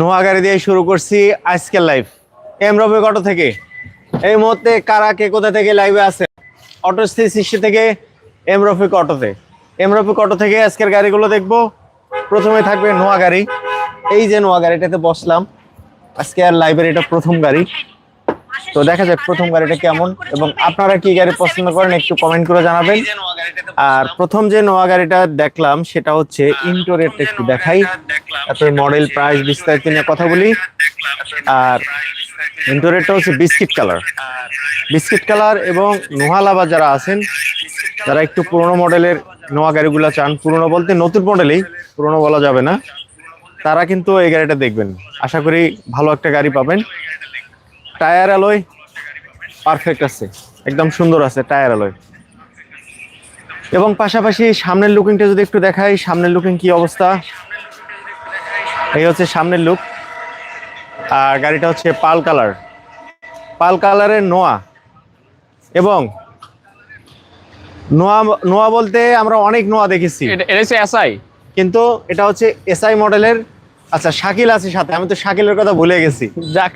নোয়া গাড়ি দিয়ে শুরু করছি আজকের লাইভ এম রবি অটো থেকে। এই মুহূর্তে কারা কে কোথা থেকে লাইভে আছে? অটো সৃষ্টি থেকে এম রফিক অটোতে। এম রফিক অটো থেকে আজকের গাড়িগুলো দেখব। প্রথমে থাকবে নোয়া গাড়ি এই যে নোয়া গাড়িটাতে বসলাম, আজকে আর লাইভের এটা প্রথম গাড়ি। তো দেখা যাক প্রথম গাড়িটা কেমন এবং আপনারা কি গাড়ি পছন্দ করেন একটু কমেন্ট করে জানাবেন। আর প্রথম যে নোয়া গাড়িটা দেখলাম, সেটা হচ্ছে ইন্টোরেট একটু দেখাই। তারপরে মডেল প্রাইস বিস্তারিত নিয়ে কথা বলি। আর ইন্টোরেটটা হচ্ছে বিস্কিট কালার বিস্কিট কালার এবং নোহালাবা যারা আছেন, যারা একটু পুরোনো মডেলের নোয়া গাড়িগুলো চান, পুরনো বলতে নতুন মডেলেই, পুরোনো বলা যাবে না, তারা কিন্তু এই গাড়িটা দেখবেন। আশা করি ভালো একটা গাড়ি পাবেন। টায়ার অ্যালয় পারফেক্ট আছে একদম সুন্দর আছে টায়ার অ্যালয়। এবং পাশাপাশি সামনের লুকিংটা যদি একটু দেখাই সামনের লুকিং কি অবস্থা? এই হচ্ছে সামনের লুক। আর গাড়িটা হচ্ছে পাল কালার। পাল কালারের নোয়া। এবং নোয়া নোয়া বলতে আমরা অনেক নোয়া দেখেছি। এটা হচ্ছে এসআই কিন্তু এটা হচ্ছে এসআই মডেলের আচ্ছা শাকিল আছে সাথে আমি তো শাকিলের কথা ভুলে গেছি। যাক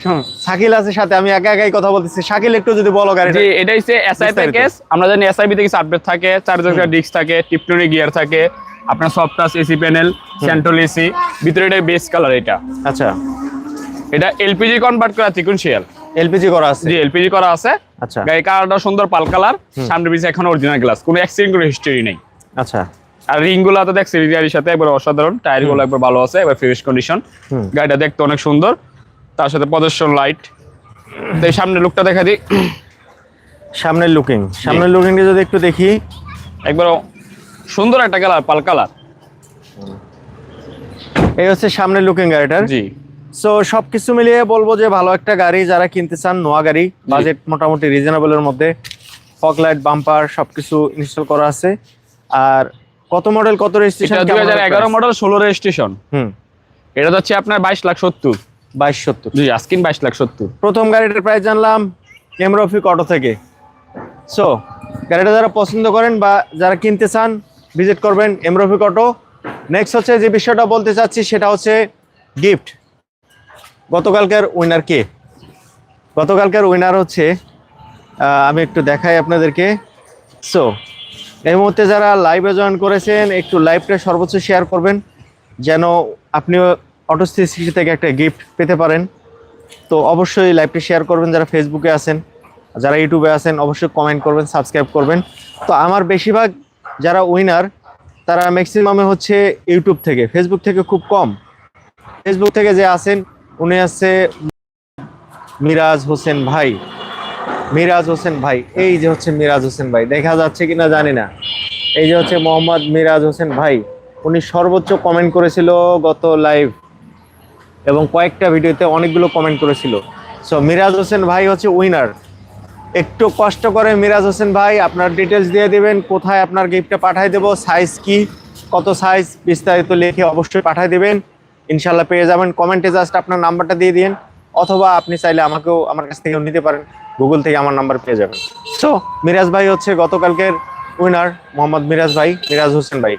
শাকিল আছে সাথে আমি একা একাই কথা বলতেছি। শাকিল একটু যদি বলো গাড়িটা। জি এটা হচ্ছে এসআই। প্যাকেজ আমরা জানি এসআইবি থেকে আপডেট থাকে চার চাকার ডিস্ক থাকে টিপটনি গিয়ার থাকে আপনার soft touch AC panel central AC ভিতরে এটা বেস কালার এটা। আচ্ছা। এটা এলপিজি কনভার্ট করা সিকুয়েন্সিয়াল এলপিজি করা আছে। জি এলপিজি করা আছে। আচ্ছা। গাড়ি কালারটা সুন্দর পাল কালার সামনে পিছে এখন অরিজিনাল গ্লাস কোনো অ্যাক্সিডেন্ট কোনো হিস্টরি নেই। আচ্ছা। আর রিংগুলো তো দেখ সিরিয়ারির সাথে একবার অসাধারণ টায়ারগুলো একবার ভালো আছে এবার ফ্রেশ কন্ডিশন গাড়িটা দেখতে অনেক সুন্দর তার সাথে প্রদর্শন লাইট তো এই সামনে লুকটা দেখা দিই। সামনের লুকিং সামনের লুকিংটা যদি একটু দেখি। একবার সুন্দর একটা কালার পাল কালার এই হচ্ছে সামনের লুকিং গাড়িটার। জি। সো সবকিছু মিলিয়ে বলব যে ভালো একটা গাড়ি যারা কিনতে চান নোয়া গাড়ি বাজেট মোটামুটি রিজনেবলের মধ্যে ফগ লাইট বাম্পার সবকিছু ইনস্টল করা আছে। আর কত মডেল কত রেজিস্ট্রেশন এটা দুই হাজার এগারো মডেল ষোলো রেজিস্ট্রেশন হুম। এটা হচ্ছে আপনার বাইশ লাখ সত্তর। বাইশ সত্তর। জি আস্কিন বাইশ লাখ সত্তর। প্রথম গাড়িটার প্রাইস জানলাম এম রফিক অটো থেকে। সো গাড়িটা যারা পছন্দ করেন বা যারা কিনতে চান ভিজিট করবেন এম রফিক অটো নেক্সট হচ্ছে যে বিষয়টা বলতে চাচ্ছি সেটা হচ্ছে গিফট গতকালকের উইনার কে? গতকালকের উইনার হচ্ছে আমি একটু দেখাই আপনাদেরকে। সো এই মুহূর্তে যারা লাইভে জয়েন করেছেন, একটু লাইভটা সর্বোচ্চ শেয়ার করবেন, যেন আপনিও অটোস্থিতি থেকে একটা গিফট পেতে পারেন। তো অবশ্যই লাইভটা শেয়ার করবেন যারা ফেসবুকে আছেন, যারা ইউটিউবে আছেন, অবশ্যই কমেন্ট করবেন সাবস্ক্রাইব করবেন। তো আমার বেশিরভাগ যারা উইনার তারা ম্যাক্সিমামে হচ্ছে ইউটিউব থেকে ফেসবুক থেকে খুব কম। ফেসবুক থেকে যে আছেন, উনি আছে মিরাজ হোসেন ভাই। মিরাজ হোসেন ভাই, এই যে হচ্ছে মিরাজ হোসেন ভাই, দেখা যাচ্ছে কিনা জানি না। এই যে হচ্ছে মোহাম্মদ মিরাজ হোসেন ভাই, উনি সর্বোচ্চ কমেন্ট করেছিল গত লাইভ এবং কয়েকটা ভিডিওতে অনেকগুলো কমেন্ট করেছিল। সো মিরাজ হোসেন ভাই হচ্ছে উইনার একটু কষ্ট করে মিরাজ হোসেন ভাই, আপনার ডিটেলস দিয়ে দেবেন, কোথায় আপনার গিফটটা পাঠিয়ে দেবো সাইজ কি, কত সাইজ বিস্তারিত লিখে অবশ্যই পাঠিয়ে দেবেন। ইনশাল্লাহ পেয়ে যাবেন। কমেন্টে জাস্ট আপনার নাম্বারটা দিয়ে দিন। অথবা আপনি চাইলে আমাকেও আমার কাছ থেকেও নিতে পারেন। গুগল থেকে আমার নাম্বার পেয়ে যাবেন। সো মিরাজ ভাই হচ্ছে গতকালকের উইনার মোহাম্মদ মিরাজ ভাই, মিরাজ হোসেন ভাই।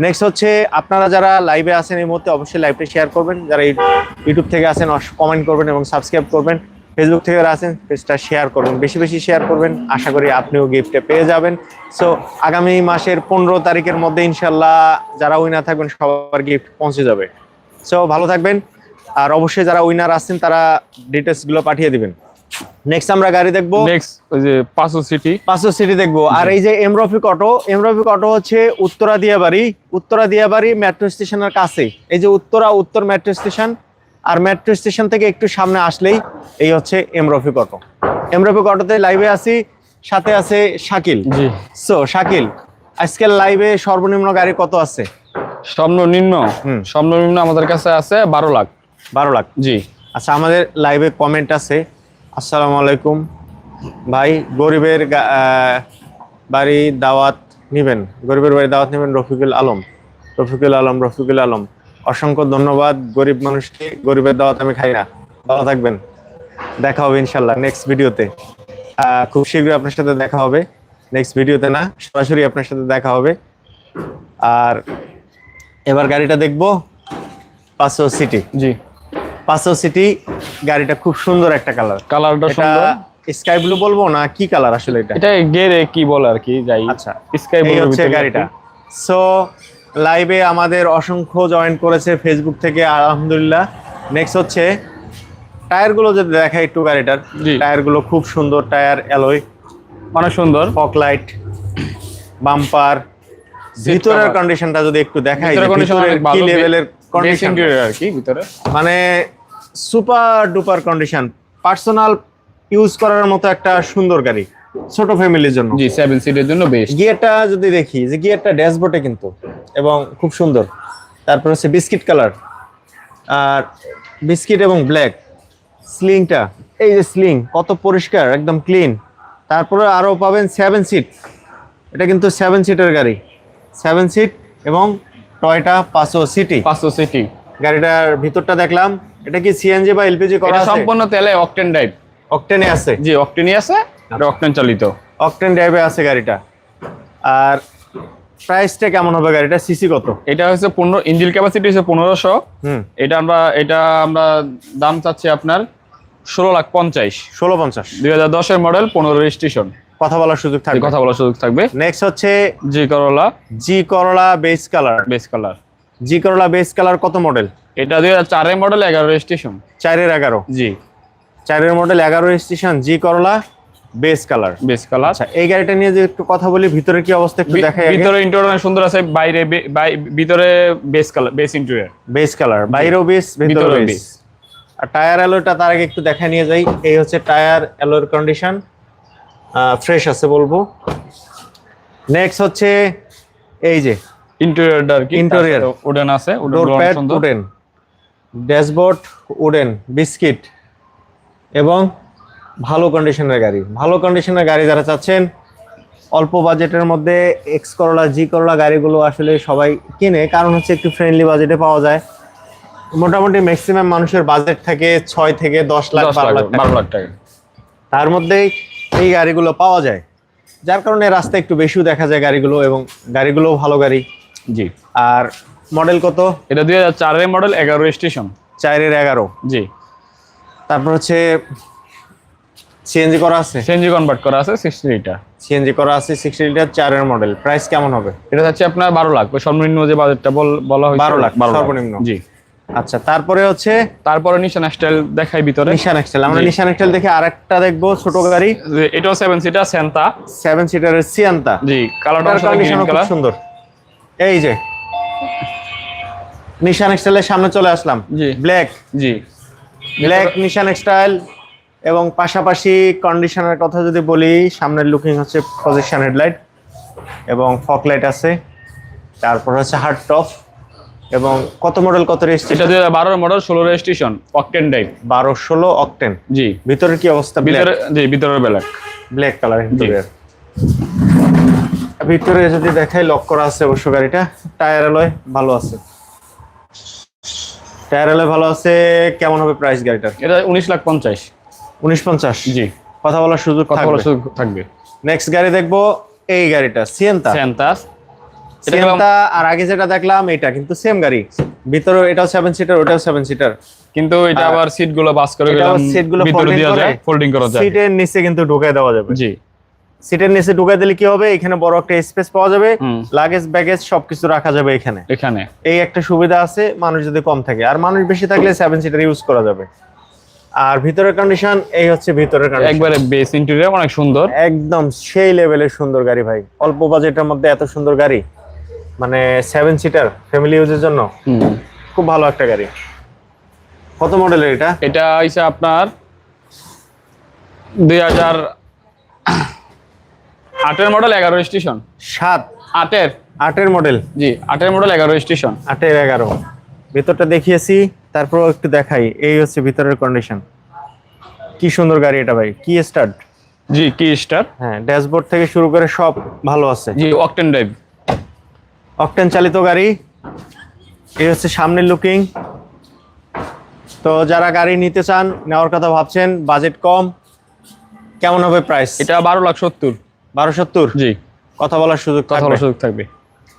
নেক্সট হচ্ছে, আপনারা যারা লাইভে আছেন এই মুহূর্তে অবশ্যই লাইভটা শেয়ার করবেন। যারা ইউ- ইউটিউব থেকে আছেন কমেন্ট করবেন এবং সাবস্ক্রাইব করবেন। ফেসবুক থেকে যারা আছেন পেজটা শেয়ার করবেন। বেশি বেশি শেয়ার করবেন। আশা করি আপনিও গিফটে পেয়ে যাবেন। সো আগামী মাসের পনেরো তারিখের মধ্যে ইনশাল্লাহ যারা উইনার থাকবেন, সবার গিফট পৌঁছে যাবে। সো ভালো থাকবেন। আর অবশ্যই যারা উইনার আছেন তারা ডিটেলসগুলো পাঠিয়ে দিবেন। নেক্সট আমরা গাড়ি দেখব। নেক্সট ওই যে পাঁচশো সিটি পাঁচশো সিটি দেখব। আর এই যে এমরফিক অটো এমরফিক অটো হচ্ছে উত্তরা দিয়াবাড়ি উত্তরা দিয়াবাড়ি মেট্রো স্টেশনের কাছে। এই যে উত্তরা উত্তর মেট্রো স্টেশন আর মেট্রো স্টেশন থেকে একটু সামনে আসলেই এই হচ্ছে এমরফিক অটো এমরফিক অটোতে লাইভে আছি সাথে আছে শাকিল। জি। সো শাকিল আজকের লাইভে সর্বনিম্ন গাড়ি কত আছে? সর্বনিম্ন হুম। সর্বনিম্ন আমাদের কাছে আছে বারো লাখ। বারো লাখ। জি। আচ্ছা আমাদের লাইভে কমেন্ট আছে। আসসালামু আলাইকুম। ভাই গরিবের বাড়ি দাওয়াত নিবেন। গরিবের বাড়ি দাওয়াত নেবেন রফিকুল আলম। রফিকুল আলম রফিকুল আলম। অসংখ্য ধন্যবাদ। গরিব মানুষকে গরিবের দাওয়াত আমি খাই না। ভালো থাকবেন। দেখা হবে ইনশাল্লাহ নেক্সট ভিডিওতে খুব শীঘ্রই আপনার সাথে দেখা হবে। নেক্সট ভিডিওতে না সরাসরি আপনার সাথে দেখা হবে। আর এবার গাড়িটা দেখব। পাঁচশো সিটি। জি। পাঁচশো সিটি গাড়িটা খুব সুন্দর একটা কালার কালারটা সুন্দর। স্কাই ব্লু বলব না? কি কালার আসলে এটা? এটা গেরে কি বলে আর কি যাই। আচ্ছা স্কাই ব্লুর হচ্ছে গাড়িটা। সো লাইভে আমাদের অসংখ্য জয়েন করেছে ফেসবুক থেকে আলহামদুলিল্লাহ। নেক্সট হচ্ছে টায়ারগুলো যদি দেখাই একটু গাড়িটার। টায়ারগুলো খুব সুন্দর টায়ার অ্যালয় অনেক সুন্দর। ফক লাইট বাম্পার ভিতরের কন্ডিশনটা যদি একটু দেখাই ভিতরের কি লেভেলের কন্ডিশন আর কি ভিতরে। মানে super duper condition personal use করার মতো একটা সুন্দর গাড়ি ছোট ফ্যামিলির জন্য। জি সেভেন সিটের জন্য বেস্ট গিয়ারটা যদি দেখি যে গিয়ারটা ড্যাশবোর্ডে কিন্তু এবং খুব সুন্দর। তারপর হচ্ছে বিস্কিট কালার আর বিস্কিট এবং ব্ল্যাক। স্লিংটা এই যে স্লিং কত পরিষ্কার একদম ক্লিন তারপরে আরও পাবেন সেভেন সিট এটা কিন্তু সেভেন সিটের গাড়ি। সেভেন সিট এবং টয়টা পাঁচশো সিটি। পাঁচশো সিটি। গাড়িটার ভিতরটা দেখলাম এটা কি সিএনজি বা এলপিজি করা আছে? সম্পূর্ণ তেলে অকটেন ড্রাইভ অকটেনে আছে? জি অকটেনই আছে এটা অকটেন চালিত। অকটেন ড্রাইভে আছে গাড়িটা। আর প্রাইসটা কেমন হবে গাড়িটা? সিসি কত? এটা হচ্ছে পনেরো ইঞ্জিন ক্যাপাসিটি হচ্ছে পনেরোশো। হুম। এটা আমরা এটা আমরা দাম চাচ্ছি আপনার ষোলো লাখ পঞ্চাশ। ষোলো পঞ্চাশ। দুই হাজার দশের মডেল পনেরো রেজিস্ট্রেশন কথা বলার সুযোগ থাকবে। কথা বলার সুযোগ থাকবে। নেক্সট হচ্ছে G Corolla G Corolla beige colour beige colour G Corolla beige colour কত মডেল এটা দুই হাজার চারের মডেল এগারো রেজিস্ট্রেশন চারের এগারো? জি। চারের মডেল এগারো স্টেশন জি Corolla base colour base colour আচ্ছা এই গাড়িটা নিয়ে যে একটু কথা বলি ভিতরে কি অবস্থা একটু দেখাই ভিতরে ইন্টেরিয়র সুন্দর আছে বাইরে ভিতরে beige colour beige interior beige colour বাইরেও বেস ভিতরেও বেস আর টায়ার অ্যালোটা তার আগে একটু দেখা নিয়ে যাই। এই হচ্ছে টায়ার অ্যালোর কন্ডিশন ফ্রেশ আছে বলব। নেক্সট হচ্ছে এই যে ইন্টেরিয়রটা আর কি Interior। উডেন আছে উডেন সুন্দর। উডেন ড্যাশবোর্ড উডেন বিস্কিট এবং ভালো কন্ডিশনের গাড়ি। ভালো কন্ডিশনের গাড়ি যারা চাচ্ছেন অল্প বাজেটের মধ্যে এক্স করলা জি করলা গাড়িগুলো আসলে সবাই কিনে। কারণ হচ্ছে একটু ফ্রেন্ডলি বাজেটে পাওয়া যায়। মোটামুটি ম্যাক্সিমাম মানুষের বাজেট থাকে ছয় থেকে দশ লাখ বারো লাখ। বারো লাখ টাকা। তার মধ্যেই এই গাড়িগুলো পাওয়া যায়। যার কারণে রাস্তায় একটু বেশিও দেখা যায় গাড়িগুলো এবং গাড়িগুলোও ভালো গাড়ি। জি। আর মডেল কত? এটা দুই হাজার চারের মডেল এগারো স্টেশন। চারের এগারো। জি। তারপর হচ্ছে সিএনজি করা আছে? সিএনজি কনভার্ট করা আছে সিক্সটি লিটার সিএনজি করা আছে সিক্সটি লিটার চারের মডেল। প্রাইস কেমন হবে? এটা হচ্ছে আপনার বারো লাখ। ওই সর্বনিম্ন যে বাজেটটা বল- বলা হয়েছে 12 লাখ, সর্বনিম্ন। জি। আচ্ছা তারপরে হচ্ছে? তারপরে নিশান স্টাইল দেখাই ভিতরে। নিশান এক্সেল আমরা নিশান এক্সেল দেখে আরেকটা দেখব ছোট গাড়ি। এটাও সেভেন সিটার সেন্তা সেভেন সিটারের সিয়ান্তা জি কালারটা খুব সুন্দর। এই যে। নিশান এক্সেলের সামনে চলে আসলাম। জি। ব্ল্যাক জি। ব্ল্যাক নিশান এক্সটাইল এবং পাশাপাশি কন্ডিশনের কথা যদি বলি সামনের লুকিং হচ্ছে প্রজেকশন হেডলাইট এবং ফক লাইট আছে। তারপর হচ্ছে হার্ড টপ এবং কত মডেল কত এটা রেজিস্ট্রেশন হাজার বারোর মডেল ষোলো রেজিস্ট্রেশন অকটেন ড্রাইভ বারো ষোলো অকটেন জি। ভিতরের কি অবস্থা ভিতরে জি ভিতরের ব্ল্যাক ব্ল্যাক কালার ইন্টেরিয়র ভিতরে। যদি দেখাই লক করা আছে অবশ্য গাড়িটা। টায়ার অ্যালয় ভালো আছে। টায়ার ভালো আছে কেমন হবে প্রাইস গাড়িটার? এটা উনিশ লাখ পঞ্চাশ। উনিশ পঞ্চাশ? জি। কথা বলার সুযোগ কথা বলার সুযোগ থাকবে। নেক্সট গাড়ি দেখব এই গাড়িটা সিয়েন্তা এটা সিয়েন্তা আর আগে যেটা দেখলাম এটা কিন্তু সেম গাড়ি। ভিতরে এটাও সেভেন সিটার ওটাও সেভেন সিটার কিন্তু এটা আবার সিটগুলো বাস করে গেলাম সিটগুলো ফোল্ডিং দেওয়া যায় ফোল্ডিং করা যায়। সিটের নিচে কিন্তু ঢুকাই দেওয়া যাবে। জি। সিটের নিচে ঢুকাই দিলে কি হবে? এখানে বড় একটা স্পেস পাওয়া যাবে। লাগেজ ব্যাগেজ সবকিছু রাখা যাবে এখানে। এখানে। এই একটা সুবিধা আছে মানুষ যদি কম থাকে। আর মানুষ বেশি থাকলে সেভেন সিটার ইউজ করা যাবে। আর ভিতরের কন্ডিশন এই হচ্ছে ভিতরের কন্ডিশন একবারে বেস ইন্টেরিয়র অনেক সুন্দর। একদম সেই লেভেলের সুন্দর গাড়ি ভাই। অল্প বাজেটের মধ্যে এত সুন্দর গাড়ি। মানে সেভেন সিটার ফ্যামিলি ইউজের জন্য। খুব ভালো একটা গাড়ি। কত মডেলের এটা? এটা হইছে আপনার দুই হাজার আটের মডেল এগারো স্টেশন সাত। আটের? আটের মডেল জি আটের মডেল এগারো স্টেশন আটের এগারো। ভিতরটা দেখিয়েছি তারপর একটু দেখাই। এই হচ্ছে ভিতরের কন্ডিশন কি সুন্দর গাড়ি এটা ভাই কি স্টার্ট জি কি স্টার হ্যাঁ ড্যাশবোর্ড থেকে শুরু করে সব ভালো আছে। জি অকটেন ড্রাইভ অকটেন চালিত গাড়ি। এই হচ্ছে সামনের লুকিং তো যারা গাড়ি নিতে চান নেওয়ার কথা ভাবছেন বাজেট কম। কেমন হবে প্রাইস এটা বারো লাখ সত্তর। বারো সত্তর? জি। কথা বলার সুযোগ কথা বলার সুযোগ থাকবে।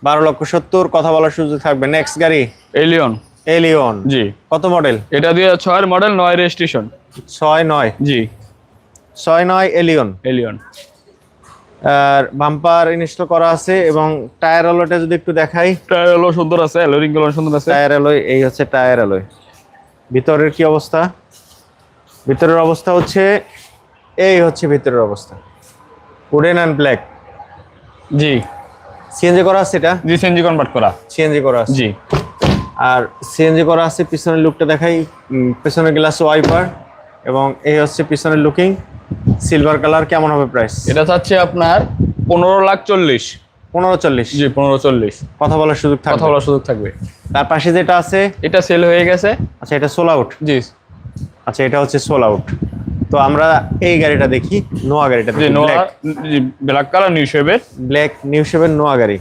বারো লক্ষ সত্তর কথা বলার সুযোগ থাকবে। নেক্সট গাড়ি? এলিয়ন এলিয়ন জি। কত মডেল এটা হাজার ছয়ের মডেল নয় রেজিস্ট্রেশন ছয় নয়। জি। ছয় নয় এলিয়ন এলিয়ন আর বাম্পার ইনস্টল করা আছে এবং টায়ার অ্যালয়টা যদি একটু দেখাই। টায়ার হলো সুন্দর আছে অ্যালোরিংগুলো সুন্দর আছে। টায়ার অ্যালয় এই হচ্ছে টায়ার অ্যালয় ভিতরের কি অবস্থা? ভিতরের অবস্থা হচ্ছে এই হচ্ছে ভিতরের অবস্থা। উডেন অ্যান্ড ব্ল্যাক জি। সিএনজি করা আছে এটা? জি সিএনজি কনভার্ট করা। সিএনজি করা আছে। জি। আর সিএনজি করা আছে পিছনের লুকটা দেখাই। পিছনের গ্লাস ওয়াইপার এবং এই হচ্ছে পিছনের লুকিং সিলভার কালার কেমন হবে প্রাইস এটা চাচ্ছে আপনার পনেরো লাখ চল্লিশ। পনেরো চল্লিশ। জি পনেরো চল্লিশ। কথা বলার সুযোগ থাকবে। কথা বলার সুযোগ থাকবে। তার পাশে যেটা আছে? এটা সেল হয়ে গেছে। আচ্ছা এটা সোল আউট জি। আচ্ছা এটা হচ্ছে সোল আউট তো আমরা এই গাড়িটা দেখি নোয়া গাড়িটা ব্ল্যাক কালার নিউ শেপের ব্ল্যাক নিউ সেভেন নোয়া গাড়ি।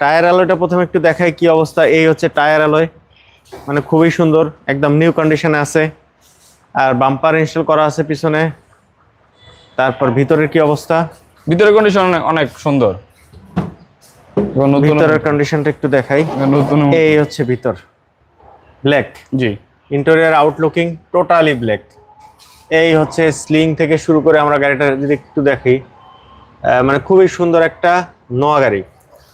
টায়ার অ্যালয়টা প্রথমে একটু দেখাই কি অবস্থা। এই হচ্ছে টায়ার অ্যালয় মানে খুবই সুন্দর একদম নিউ কন্ডিশনে আছে। আর বাম্পার ইনস্টল করা আছে পিছনে। তারপর ভিতরের কি অবস্থা? ভিতরের কন্ডিশন অনেক সুন্দর। ভিতরের কন্ডিশনটা একটু দেখাই। এই হচ্ছে ভিতর। ব্ল্যাক জি। ইন্টেরিয়ার আউটলুকিং টোটালি ব্ল্যাক এই হচ্ছে স্লিং থেকে শুরু করে আমরা গাড়িটা যদি একটু দেখি মানে খুবই সুন্দর একটা নোয়া গাড়ি।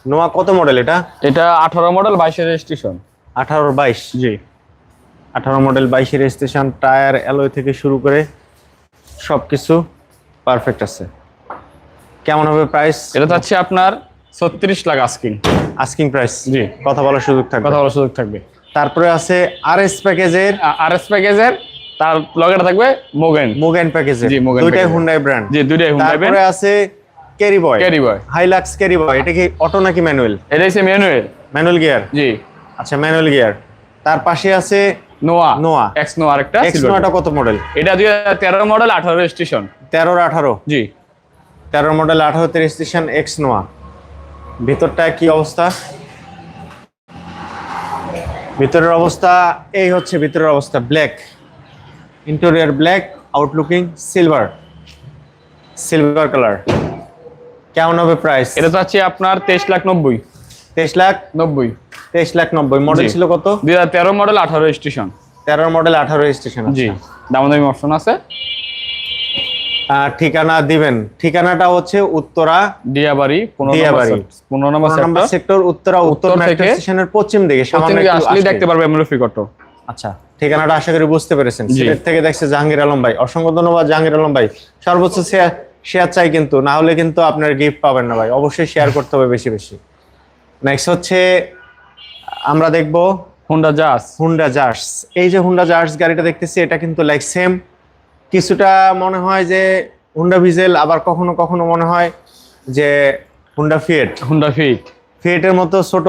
নোয়া কত মডেল এটা? এটা আঠারো মডেল বাইশের রেজিস্ট্রেশন আঠারো বাইশ জি। আঠারো মডেল বাইশের স্টেশন টায়ার অ্যালয় থেকে শুরু করে সব কিছু পারফেক্ট আছে। কেমন হবে প্রাইস এটা চাচ্ছে আপনার ছত্রিশ লাখ আস্কিং আস্কিং প্রাইস জি। কথা বলার সুযোগ থাকবে। কথা বলার সুযোগ থাকবে। তারপরে আছে আর এস প্যাকেজের আর এস প্যাকেজের তার লগেটা থাকবে মোগেন মুগেন প্যাকেজের জি, Mugen দুইটাই হুন্ডাই ব্র্যান্ড জি দুইটাই হুন্ডাই ব্র্যান্ড তারপরে আছে carry boy carry boy Hilux carry boy এটা কি অটো নাকি ম্যানুয়াল এটা হচ্ছে ম্যানুয়েল ম্যানুয়াল গিয়ার জি। আচ্ছা ম্যানুয়াল গিয়ার তার পাশে আছে নোয়া নোয়া। এক্স নোয়া আরেকটা এক্স নোয়াটা কত মডেল এটা দুই হাজার তেরো মডেল আঠারো রেজিস্ট্রেশন তেরোর আঠারো? জি। তেরো মডেল আঠারো তেইশ স্টেশন এক্স নোয়া ভিতরটা কি অবস্থা? ভিতরের অবস্থা এই হচ্ছে ভিতরের অবস্থা black interior black outlooking silver silver colour কেমন হবে প্রাইস এটা চাচ্ছি আপনার তেইশ লাখ নব্বই। তেইশ লাখ নব্বই। তেইশ লাখ নব্বই। মডেল ছিল কত? দুই হাজার তেরো মডেল আঠারো রেজিস্ট্রেশন তেরো মডেল আঠারো স্টেশন জি দামাদামি অপশন আছে। ঠিকানা দিবেন। ঠিকানাটা হচ্ছে উত্তরা দিয়াবাড়ি নম্বর দিয়াবাড়ি। পনেরো নম্বর সেক্টর উত্তরা উত্তর মেট্রো স্টেশনের পশ্চিম দিকে সামনে আসলে। দেখতে পারবে এমরফি কত আচ্ছা। ঠিকানাটা আশা করি বুঝতে পেরেছেন। সিলেট থেকে দেখছে জাহাঙ্গীর আলম ভাই। অসংখ্য ধন্যবাদ জাহাঙ্গীর আলম ভাই। সর্বোচ্চ শেয়ার শেয়ার চাই কিন্তু না হলে কিন্তু আপনার গিফট পাবেন না ভাই। অবশ্যই শেয়ার করতে হবে বেশি বেশি। নেক্সট হচ্ছে আমরা দেখব হোন্ডা জাস হুন্ডা জার্স এই যে হুন্ডা জার্স গাড়িটা দেখতেছি এটা কিন্তু লাইক সেম কিছুটা মনে হয় যে হুন্ডা ভিজেল আবার কখনো কখনো মনে হয় যে হুন্ডা ফিয়েট হুন্ডা ফিট ফিয়েটের মতো ছোট।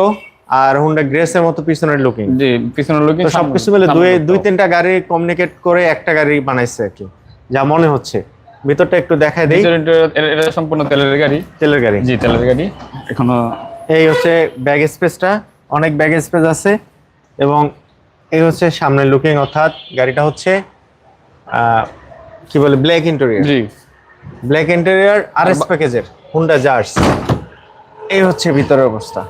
আর হুন্ডা গ্রেসের মতো পিছনের লুকিং জি পিছনের লোক সবকিছু মিলে দুই দুই তিনটা গাড়ি কমিউনিকেট করে একটা গাড়ি বানাইছে আর কি যা মনে হচ্ছে। ভিতরটা একটু দেখাই দেই। এটা সম্পূর্ণ তেলের গাড়ি। তেলের গাড়ি। জি তেলের গাড়ি। এখনও এই হচ্ছে ব্যাগ স্পেসটা। অনেক ব্যাগ স্পেস আছে। এবং এই হচ্ছে সামনের লুকিং অর্থাৎ গাড়িটা হচ্ছে আহ, কি বলে ব্ল্যাক ইন্টেরিয়র জি। ব্ল্যাক ইন্টেরিয়র আর এস প্যাকেজের হুন্ডা জার্স এই হচ্ছে ভিতরের অবস্থা।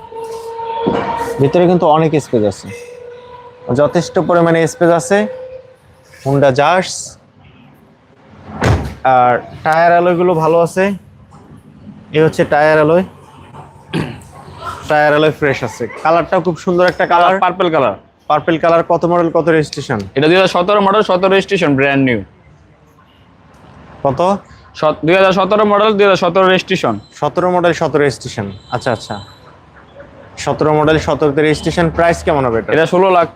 ভিতরে কিন্তু অনেক স্পেস আছে। যথেষ্ট পরিমাণে স্পেস আছে। হুন্ডা জার্স আর টায়ার অ্যালয়গুলো ভালো আছে। এই হচ্ছে tyre alloy tyre alloy fresh আছে। কালারটাও খুব সুন্দর একটা colour purple colour purple colour কত মডেল কত রেজিস্ট্রেশন এটা দুই সতেরো মডেল সতেরো রেজিস্ট্রেশন ব্র্যান্ড নিউ কত? দুই হাজার সতেরো মডেল দুই হাজার সতেরো রেজিস্ট্রেশন সতেরো মডেল সতেরো রেজিস্ট্রেশন আচ্ছা আচ্ছা। সতেরো মডেল সতেরোতে রেজিস্ট্রেশন প্রাইস কেমন হবে এটা ষোলো লাখ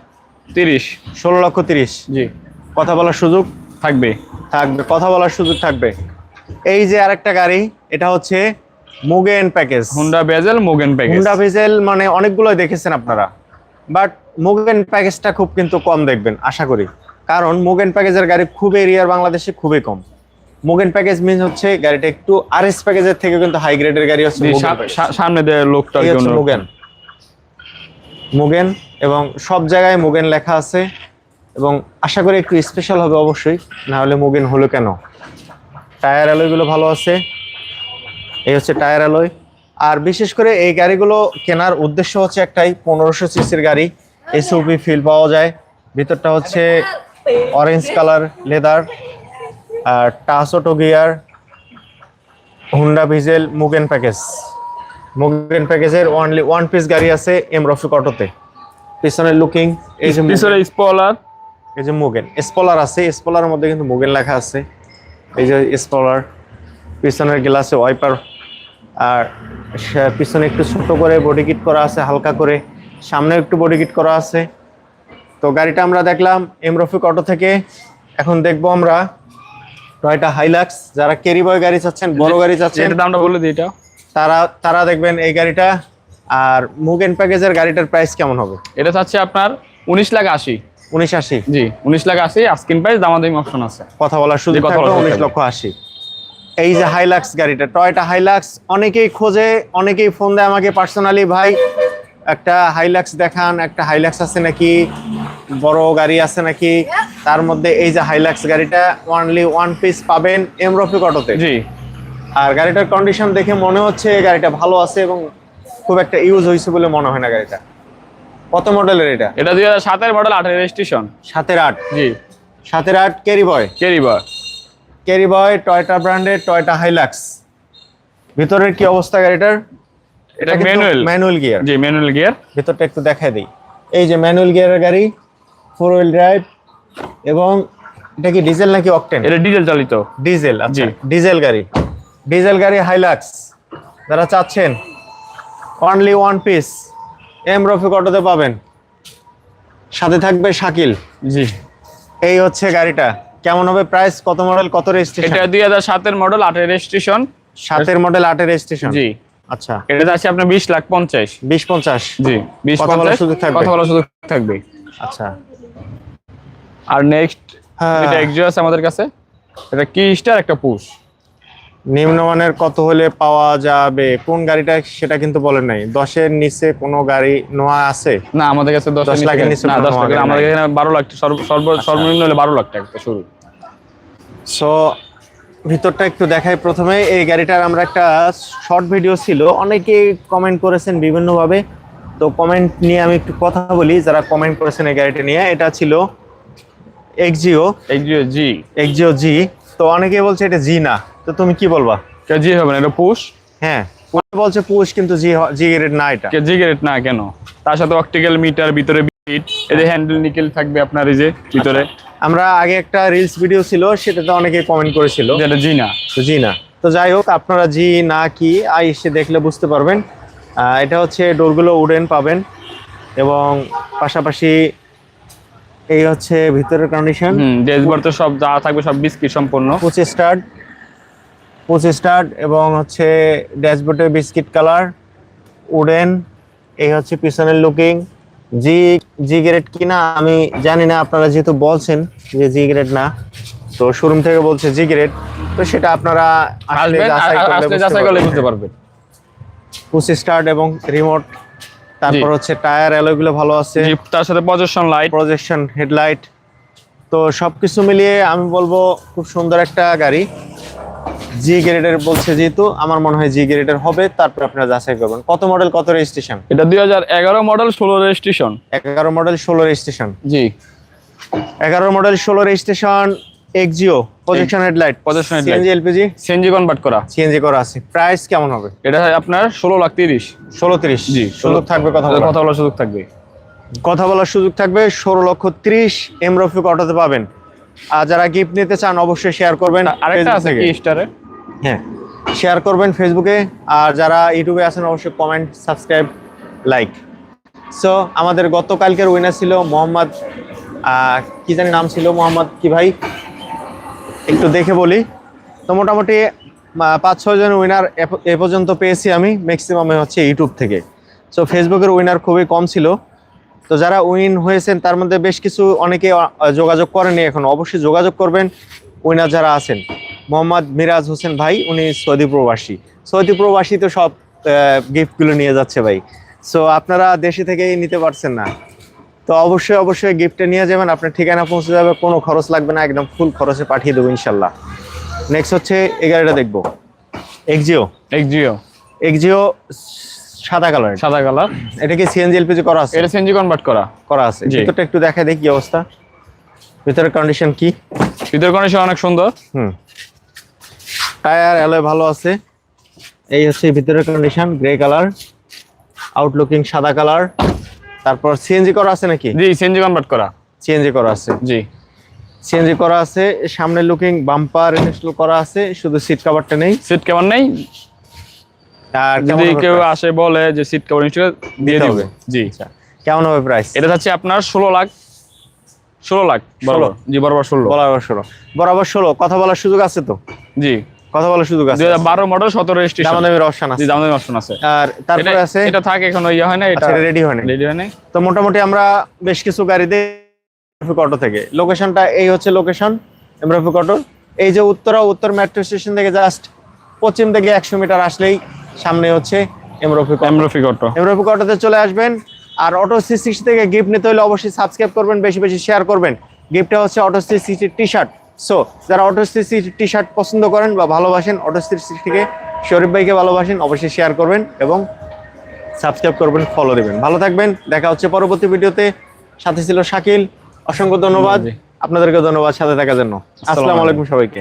তিরিশ। ষোলো লক্ষ তিরিশ। জি। কথা বলার সুযোগ? থাকবে। থাকবে কথা বলার সুযোগ থাকবে। এই যে আরেকটা গাড়ি এটা হচ্ছে Mugen package Honda Vezel Mugen package Honda Vezel মানে অনেকগুলোই দেখেছেন আপনারা। বাট মুগেন প্যাকেজটা খুব কিন্তু কম দেখবেন আশা করি। কারণ মুগেন প্যাকেজের গাড়ি খুব এরিয়ার বাংলাদেশে খুবই কম। মুগেন প্যাকেজ মিন হচ্ছে গাড়িটা একটু আর এস প্যাকেজের থেকে কিন্তু হাই গ্রেডের গাড়ি হচ্ছে সামনে জন্য। মুগেন মুগেন এবং সব জায়গায় মুগেন লেখা আছে এবং আশা করি একটু স্পেশাল হবে অবশ্যই, না হলে মুগেন হলো কেন? টায়ার অ্যালয়গুলো ভালো আছে, এই হচ্ছে টায়ার অ্যালয় আর বিশেষ করে এই গাড়িগুলো কেনার উদ্দেশ্য হচ্ছে একটাই, পনেরোশো সিসির গাড়ি এসওপি ফিল পাওয়া যায়। ভিতরটা হচ্ছে অরেঞ্জ কালার লেদার আর টাসোটো gear Honda Vezel Mugen package Mugen প্যাকেজের অনলি ওয়ান পিস গাড়ি আছে এম রফিক অটোতে পিছনের লুকিং এই যে পিছনে স্পলার এই যে মুগেন স্পলার আছে স্পলারের মধ্যে কিন্তু মুগেন লেখা আছে। এই যে স্পলার পিছনের গ্লাসে ওয়াইপার আর পিছনে একটু ছোট করে বডি কিট করা আছে হালকা করে। সামনে একটু বডি কিট করা আছে। তো গাড়িটা আমরা দেখলাম এম রফিক অটো থেকে। এখন দেখব আমরা টয়টা হাইলাক্স যারা ক্যারি বয় গাড়ি চাচ্ছেন বড় গাড়ি চাচ্ছেন। দামটা বলে দিই এটা। তারা তারা দেখবেন এই গাড়িটা আর মুগেন প্যাকেজের গাড়িটার প্রাইস কেমন হবে? এটা চাচ্ছে আপনার উনিশ লাখ আশি। উনিশ আশি? জি উনিশ লাখ আশি আস্কিন প্রাইস দামাদামি অপশন আছে। কথা বলার সুযোগ কথা থাকবে উনিশ লক্ষ আশি। এই যে হাইলাক্স গাড়িটা টয়টা হাইলাক্স অনেকেই খোঁজে অনেকেই ফোন দেয় আমাকে পার্সোনালি ভাই একটা হাইলাক্স দেখান একটা হাইলাক্স আছে নাকি? বড় গাড়ি আছে নাকি? তার মধ্যে এই যে হাইলাক্স গাড়িটা ওয়ানলি ওয়ান পিস পাবেন এম রফিক অটোতে জি। আর গাড়িটার কন্ডিশন দেখে মনে হচ্ছে এই গাড়িটা ভালো আছে এবং খুব একটা ইউজ হয়েছে বলে মনে হয় না গাড়িটা। কত মডেলের এটা? এটা দুই হাজার সাতের মডেল আঠের রেজিস্ট্রেশন সাতের আট? জি। সাতের আট ক্যারি বয় কেরিবার ক্যারি বয় টয়টা ব্র্যান্ডের টয়টা হাইলাক্স ভিতরের কি অবস্থা গাড়িটার? এটা ম্যানুয়াল ম্যানুয়াল গিয়ার জি ম্যানুয়াল গিয়ার ভিতরটা একটু দেখাই দিই। এই যে ম্যানুয়াল গিয়ারের গাড়ি ফোর হুইল ড্রাইভ এবং এটা কি ডিজেল নাকি অকটেন এটা ডিজেল চালিত। ডিজেল আচ্ছা। ডিজেল গাড়ি। ডিজেল গাড়ি হাইলাক্স যারা চাচ্ছেন only one piece M Rafiq অটোতে পাবেন। সাথে থাকবে শাকিল। জি। এই হচ্ছে গাড়িটা। কেমন হবে প্রাইস কত মডেল কত রেজিস্ট্রেশন এটা দুই হাজার সাতের মডেল আঠের রেজিস্ট্রেশন সাতের মডেল আটের রেজিস্ট্রেশন জি। আচ্ছা। এটা যাচ্ছে আপনার বিশ লাখ পঞ্চাশ। বিশ পঞ্চাশ? জি বিশ কথা বলার সুযোগ থাকবে? কথা বলার সুযোগ থাকবে। আচ্ছা। আর নেক্সট হ্যাঁ। এটা আছে আমাদের কাছে। এটা কি স্টার একটা পুশ নিম্নমানের কত হলে পাওয়া যাবে? কোন গাড়িটা সেটা কিন্তু বলেন নাই। দশের নিচে কোনো গাড়ি নোয়া আছে? না আমাদের কাছে দশ লাখের নিচে না দশ লাখের আমাদের। এখানে বারো লাখ সর্ব সর্বনিম্ন হলে বারো লাখ টাকা শুরু। সো ভিতরটা একটু দেখাই প্রথমে। এই গাড়িটার আমরা একটা শর্ট ভিডিও ছিল। অনেকেই কমেন্ট করেছেন বিভিন্নভাবে। তো কমেন্ট নিয়ে আমি একটু কথা বলি। যারা কমেন্ট করেছেন এই গাড়িটা নিয়ে এটা ছিল এক্সিও এক্সিও জি এক্সিও জি তো অনেকে বলছে এটা জি না। তো তুমি কি বলবা? কে জি হবে না এটা পুশ হ্যাঁ। বলছে পুশ কিন্তু জি জি গ্রেড না এটা। কে জি গ্রেড না কেন? তার সাথে অপটিক্যাল মিটার ভিতরে বিট এদের হ্যান্ডেল নিকেল থাকবে আপনার এই যে ভিতরে। আমরা আগে একটা রিলস ভিডিও ছিল সেটাতে অনেকে কমেন্ট করেছিল। যেটা জি না। তো জি না। তো যাই হোক আপনারা জি না কি আই এসে দেখলে বুঝতে পারবেন। আহ, এটা হচ্ছে ডোরগুলো উডেন পাবেন। এবং পাশাপাশি এই হচ্ছে ভিতরের কন্ডিশন ড্যাশবোর্ড তো সব যা থাকবে সব বিস্কিট সম্পূর্ণ। পুচে স্টার্ট। স্টার্ট এবং হচ্ছে ড্যাশবোর্ডে বিস্কিট কালার উডেন এই হচ্ছে পিছনের লুকিং জি জি গ্রেড কিনা আমি জানি না আপনারা যেহেতু বলছেন যে জি গ্রেড না তো শোরুম থেকে বলছে জি গ্রেড তো সেটা আপনারা বুঝতে পারবেন। স্টার্ট এবং রিমোট তারপর হচ্ছে টায়ার অ্যালয়গুলো ভালো আছে। তার সাথে প্রজেকশন লাইট প্রজেকশন হেডলাইট তো সবকিছু মিলিয়ে আমি বলব খুব সুন্দর একটা গাড়ি। জি গ্রেডের বলছে যেহেতু আমার মনে হয় জি গ্রেডের হবে তারপর আপনারা যাচাই করবেন। কত মডেল কত রেজিস্ট্রেশন এটা দুই হাজার এগারো মডেল ষোলো রেজিস্ট্রেশন এগারো মডেল ষোলো রেজিস্ট্রেশন জি। এগারো মডেল ষোলো registration Axio projection headlight Projection headlight। CNG LPG CNG convert করা। সিএনজি করা আছে। প্রাইস কেমন হবে? এটা আপনার ষোলো লাখ তিরিশ। ষোলো তিরিশ। জি, সুযোগ থাকবে কথা বলার। কথা বলার সুযোগ থাকবে। কথা বলার সুযোগ থাকবে ষোলো লক্ষ ত্রিশ এম রফিক অটোতে পাবেন। আর যারা গিফট নিতে চান অবশ্যই শেয়ার করবেন আরেকটা আছে কি? স্টারে হ্যাঁ শেয়ার করবেন ফেসবুকে আর যারা ইউটিউবে আছেন অবশ্যই কমেন্ট সাবস্ক্রাইব লাইক সো আমাদের গতকালকের উইনার ছিল মোহাম্মদ কি জানি নাম ছিল মোহাম্মদ কি ভাই? একটু দেখে বলি। তো মোটামুটি পাঁচ ছয় জন উইনার এ পর্যন্ত পেয়েছি আমি। ম্যাক্সিমামে হচ্ছে ইউটিউব থেকে। সো ফেসবুকের উইনার খুবই কম ছিল। তো যারা উইন হয়েছেন তার মধ্যে বেশ কিছু অনেকে যোগাযোগ করেনি এখন। অবশ্যই যোগাযোগ করবেন উইনার যারা আছেন। মোহাম্মদ মিরাজ হোসেন ভাই উনি সৌদি প্রবাসী। সৌদি প্রবাসী তো সব গিফটগুলো নিয়ে যাচ্ছে ভাই। সো আপনারা দেশে থেকেই নিতে পারছেন না। তো অবশ্যই অবশ্যই গিফটটা নিয়ে যাবেন। আপনার ঠিকানা পৌঁছে যাবে। কোনো খরচ লাগবে না। একদম ফুল খরচে পাঠিয়ে দেবো ইনশাল্লাহ। নেক্সট হচ্ছে এই গাড়িটা দেখব। এক্সিও এক্সিও এক্সিও সাদা কালার সাদা কালার। এটা কি সিএনজি এলপিজি করা আছে? এটা সিএনজি কনভার্ট করা। করা আছে। ভিতরটা একটু দেখাই দেখি কি অবস্থা। ভিতরের কন্ডিশন কি? ভিতর কন্ডিশন অনেক সুন্দর। হুম। টায়ার অ্যালয় ভালো আছে। এই হচ্ছে ভিতরের কন্ডিশন গ্রে কালার আউটলুকিং সাদা কালার তারপর সিএনজি করা আছে নাকি? জি সিএনজি কনভার্ট করা। সিএনজি করা আছে। জি। সিএনজি করা আছে সামনে লুকিং বাম্পার ইনস্টল করা আছে শুধু সিট কভারটা নেই। সিট কেমন নেই। আর যদি কেউ আসে বলে যে সিট কভার দিয়ে দিতে দিব। জি। আচ্ছা, কেমন হবে প্রাইস এটা যাচ্ছে আপনার ষোলো লাখ ষোলো লাখ বরাবর। জি বরাবর ষোলো। বরাবর ষোলো। বরাবর ষোলো। কথা বলার সুযোগ আছে তো? জি। কথা বলার সুযোগ আছে। দুই হাজার বারো মডেল সতেরো রেজিস্ট্রেশন দামাদামির অপশন আছে। দাম দামি অপশন আছে। আর তারপরে আছে এটা থাকে এখনও ইয়ে হয় না এটা আচ্ছা রেডি হয় না রেডি হয় নাই। তো মোটামুটি আমরা বেশ কিছু গাড়িতে অটো থেকে। লোকেশনটা এই হচ্ছে লোকেশন এমরাফিক অটো এই যে উত্তরা উত্তর মেট্রো স্টেশন থেকে জাস্ট পশ্চিম থেকে একশো মিটার আসলেই সামনে হচ্ছে এমরফিক এমরফিক অটো এমরফিক অটোতে চলে আসবেন আর অটো সি সিক্সটি থেকে গিফট নিতে হলে অবশ্যই সাবস্ক্রাইব করবেন বেশি বেশি শেয়ার করবেন। গিফটটা হচ্ছে auto C sixty T shirt so যারা auto C sixty T shirt পছন্দ করেন বা ভালোবাসেন অটো সি সিক্সটিকে শরীফ ভাইকে ভালোবাসেন অবশ্যই শেয়ার করবেন এবং সাবস্ক্রাইব করবেন ফলো দিবেন। ভালো থাকবেন দেখা হচ্ছে পরবর্তী ভিডিওতে। সাথে ছিল শাকিল অসংখ্য ধন্যবাদ। আপনাদেরকে ধন্যবাদ সাথে থাকার জন্য। আসসালামু আলাইকুম। সবাইকে।